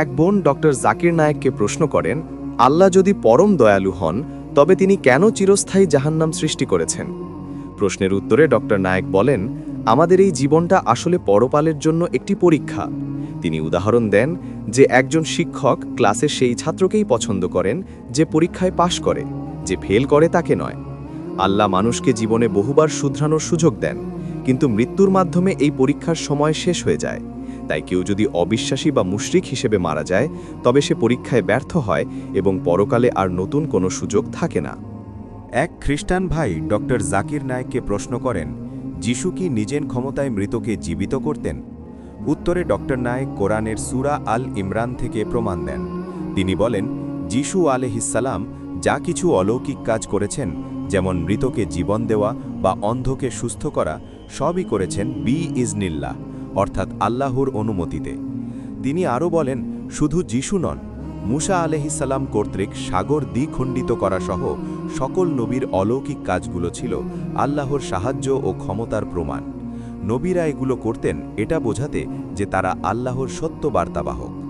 এক বোন ডক্টর জাকির নায়েককে প্রশ্ন করেন, আল্লাহ যদি পরম দয়ালু হন, তবে তিনি কেন চিরস্থায়ী জাহান্নাম সৃষ্টি করেছেন? প্রশ্নের উত্তরে ডক্টর নায়েক বলেন, আমাদের এই জীবনটা আসলে পরপালের জন্য একটি পরীক্ষা। তিনি উদাহরণ দেন যে একজন শিক্ষক ক্লাসে সেই ছাত্রকেই পছন্দ করেন যে পরীক্ষায় পাশ করে, যে ফেল করে তাকে নয়। আল্লাহ মানুষকে জীবনে বহুবার শুধরানোর সুযোগ দেন, কিন্তু মৃত্যুর মাধ্যমে এই পরীক্ষার সময় শেষ হয়ে যায়। তাই কেউ যদি অবিশ্বাসী বা মুশরিক হিসেবে মারা যায়, তবে সে পরীক্ষায় ব্যর্থ হয় এবং পরকালে আর নতুন কোনো সুযোগ থাকে না। এক খ্রিস্টান ভাই ডক্টর জাকির নায়েককে প্রশ্ন করেন, যিশু কি নিজের ক্ষমতায় মৃতকে জীবিত করতেন? উত্তরে ডক্টর নায়েক কোরআনের সুরা আল ইমরান থেকে প্রমাণ দেন। তিনি বলেন, যিশু আলহিসাল্লাম যা কিছু অলৌকিক কাজ করেছেন, যেমন মৃতকে জীবন দেওয়া বা অন্ধকে সুস্থ করা, সবই করেছেন বি ইজনিল্লাহ। অর্থাৎ আল্লাহর অনুমতিতে। তিনি আরও বলেন, শুধু যিশু নন, মুসা আলহিসাল্লাম কর্তৃক সাগর দ্বিখণ্ডিত করা সহ সকল নবীর অলৌকিক কাজগুলো ছিল আল্লাহর সাহায্য ও ক্ষমতার প্রমাণ। নবীরা এগুলো করতেন এটা বোঝাতে যে তারা আল্লাহর সত্য বার্তাবাহক।